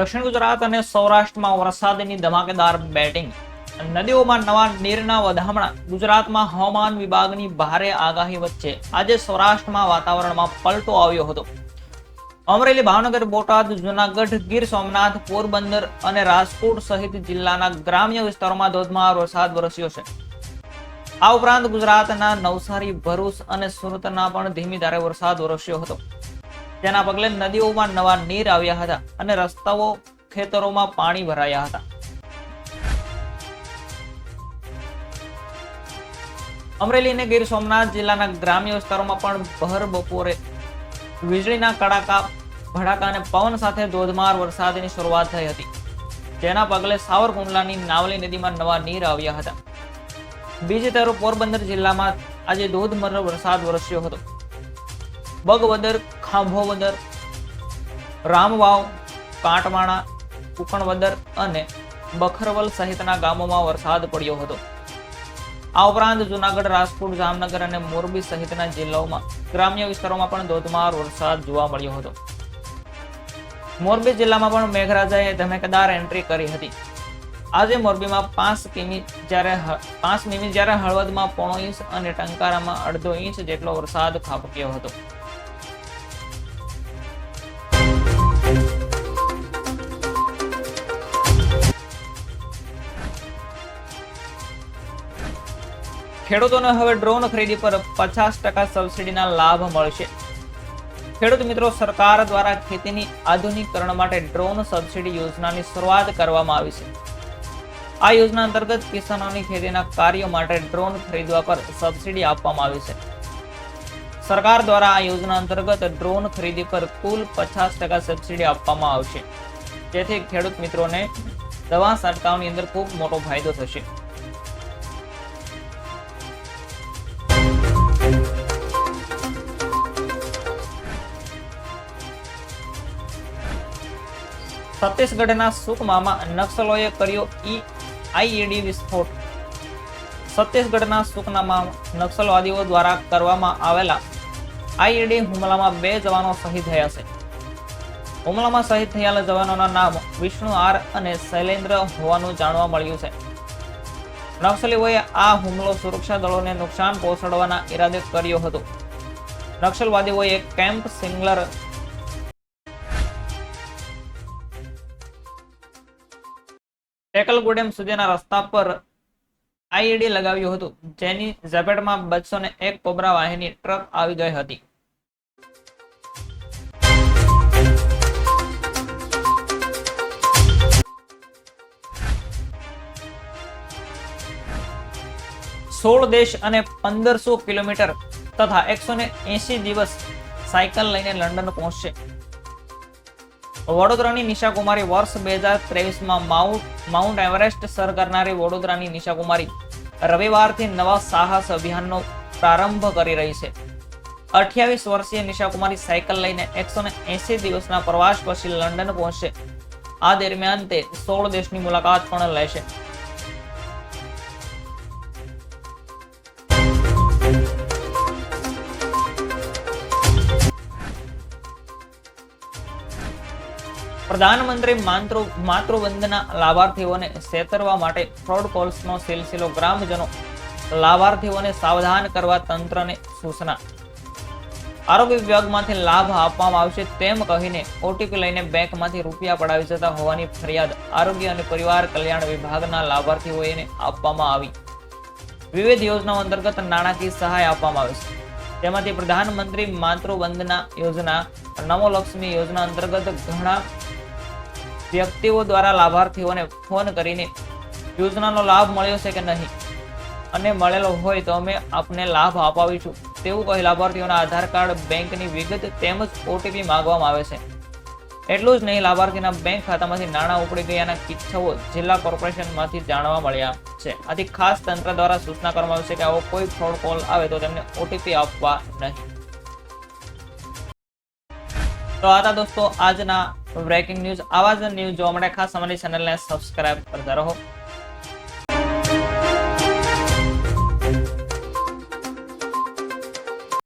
દક્ષિણ ગુજરાત અને સૌરાષ્ટ્રમાં વરસાદની ધમાકેદાર બેટિંગ. નદીઓમાં નવા નીરના વધામણા. ગુજરાતમાં હવામાન વિભાગની ભારે આગાહી વચ્ચે આજે સૌરાષ્ટ્રમાં વાતાવરણમાં પલટો આવ્યો હતો. અમરેલી, ભાવનગર, બોટાદ, જુનાગઢ, ગીર સોમનાથ, પોરબંદર અને રાજકોટ સહિત જિલ્લાના ગ્રામ્ય વિસ્તારોમાં ધોધમાર વરસાદ વરસ્યો છે. આ ઉપરાંત ગુજરાતના નવસારી, ભરૂચ અને સુરતના પણ ધીમી ધારે વરસાદ વરસ્યો હતો. જેના પગલે નદીઓમાં નવા નીર આવ્યા હતા અને રસ્તાઓ ખેતરોમાં પાણી ભરાયા હતા. અમરેલી અને ગીર સોમનાથ જિલ્લાના ગ્રામ્ય વિસ્તારોમાં પણ ભર બપોરે વીજળીના કડાકા, ભડાકા અને પવન સાથે ધોધમાર વરસાદની શરૂઆત થઈ હતી. જેના પગલે સાવરકુંડલાની નાવલી નદીમાં નવા નીર આવ્યા હતા. બીજી તરફ પોરબંદર જિલ્લામાં આજે ધોધમાર વરસાદ વરસ્યો હતો. બગવદર ખાંભોવદર, રામવાવ, કાંટવાણા, કુકણવદર અને બખરવલ સહિતના ગામોમાં વરસાદ પડ્યો હતો. આ ઉપરાંત જુનાગઢ, રાજકોટ, જામનગર અને મોરબી સહિતના જિલ્લાઓમાં ગ્રામ્ય વિસ્તારોમાં પણ ધોધમાર વરસાદ જોવા મળ્યો હતો. મોરબી જિલ્લામાં પણ મેઘરાજાએ ધમેકદાર એન્ટ્રી કરી હતી. આજે મોરબીમાં પાંચ કિમી જ્યારે પાંચ મિમી જ્યારે હળવદમાં પોણો ઇંચ અને ટંકારામાં અડધો ઇંચ જેટલો વરસાદ ખાબક્યો હતો. ખેડૂતોને હવે ડ્રોન ખરીદી પર પચાસ ટકા સબસિડીના લાભ મળશે. ખેડૂત મિત્રો, સરકાર દ્વારા ખેતીની આધુનિકરણ માટે ડ્રોન સબસિડી યોજનાની શરૂઆત કરવામાં આવી છે. આ યોજના અંતર્ગત કિસાનોની ખેતીના કાર્યો માટે ડ્રોન ખરીદવા પર સબસિડી આપવામાં આવી છે. સરકાર દ્વારા આ યોજના અંતર્ગત ડ્રોન ખરીદી પર કુલ પચાસ ટકા સબસિડી આપવામાં આવશે. જેથી ખેડૂત મિત્રોને દવા છંટકાવની અંદર ખૂબ મોટો ફાયદો થશે. છત્તીસગઢના સુકમામાં નક્સલોએ કર્યો ઈ આઈઈડી વિસ્ફોટ. છત્તીસગઢના સુકનામાં નક્સલવાદીઓ દ્વારા કરવામાં આવેલા આઈઈડી હુમલામાં બે જવાનો શહીદ થયા છે. હુમલામાં શહીદ થયેલા જવાનોના નામ વિષ્ણુ આર અને શૈલેન્દ્ર હોવાનું જાણવા મળ્યું છે. નક્સલીઓએ આ હુમલો સુરક્ષા દળોને નુકસાન પહોંચાડવાના ઈરાદે કર્યો હતો. નક્સલવાદીઓએ કેમ્પ સિંગલર ટેકલગુડેમ સુધીના રસ્તા પર આઈઈડી લગાવ્યું હતું, જેની ઝપેટમાં બસો ને એક કોબરા વાહિની ટ્રક આવી ગઈ હતી. સોળ દેશ અને પંદરસો કિલોમીટર તથા એકસો ને દિવસ સાયકલ લઈને લંડન પહોંચશે. વડોદરાની નિશા કુમારી વર્ષ બે હજાર ત્રેવીસમાં માઉન્ટ માઉન્ટ એવરેસ્ટ સર કરનારી વડોદરાની નિશા કુમારી રવિવારથી નવા સાહસ અભિયાનનો પ્રારંભ કરી રહી છે. અઠ્યાવીસ વર્ષીય નિશા કુમારી સાયકલ લઈને એકસો એસી દિવસના પ્રવાસ પછી લંડન પહોંચશે. આ દરમિયાન તે સોળ દેશની મુલાકાત પણ લેશે. પ્રધાનમંત્રી માતૃ માતૃવંદના લાભાર્થીઓને છેતરવા માટે ફ્રોડ કોલ્સનો સિલસિલો ગ્રામજનો લાભાર્થીઓને સાવધાન કરવા તંત્રને સૂચના. આરોગ્ય વિભાગમાંથી લાભ આપવામાં આવશે તેમ કહીને ઓટીપી લઈને બેંકમાંથી રૂપિયા પડાવી જતા હોવાની ફરિયાદ આરોગ્ય અને પરિવાર કલ્યાણ વિભાગના લાભાર્થીઓને આપવામાં આવી. વિવિધ યોજનાઓ અંતર્ગત નાણાકીય સહાય આપવામાં આવે છે. તેમાંથી પ્રધાનમંત્રી માતૃવંદના યોજના નમો લક્ષ્મી યોજના અંતર્ગત ઘણા વ્યક્તિઓ દ્વારા લાભાર્થીઓને ફોન કરીને યોજનાનો લાભ મળ્યો છે કે નહીં? અને મળેલો હોય તો અમે આપને લાભ અપાવીશું. તેવું કહી લાભાર્થીઓના આધાર કાર્ડ, બેંકની વિગત તેમજ ઓટીપી માંગવામાં આવે છે. એટલું જ નહીં, લાભાર્થીના બેંક ખાતામાંથી નાણાં ઉપડી ગયાના કિસ્સાઓ જિલ્લા કોર્પોરેશનમાંથી જાણવા મળ્યા છે. આથી ખાસ તંત્ર દ્વારા સૂચના કરવામાં આવી છે કે આવો કોઈ ફ્રોડ કોલ આવે તો તેમને ઓટીપી આપવા નહીં. તો આ દોસ્તો આજના બ્રેકિંગ ન્યૂઝ આવા જ ન્યૂઝ જોવા માટે ખાસ અમારી ચેનલને સબસ્ક્રાઇબ કરતા રહો.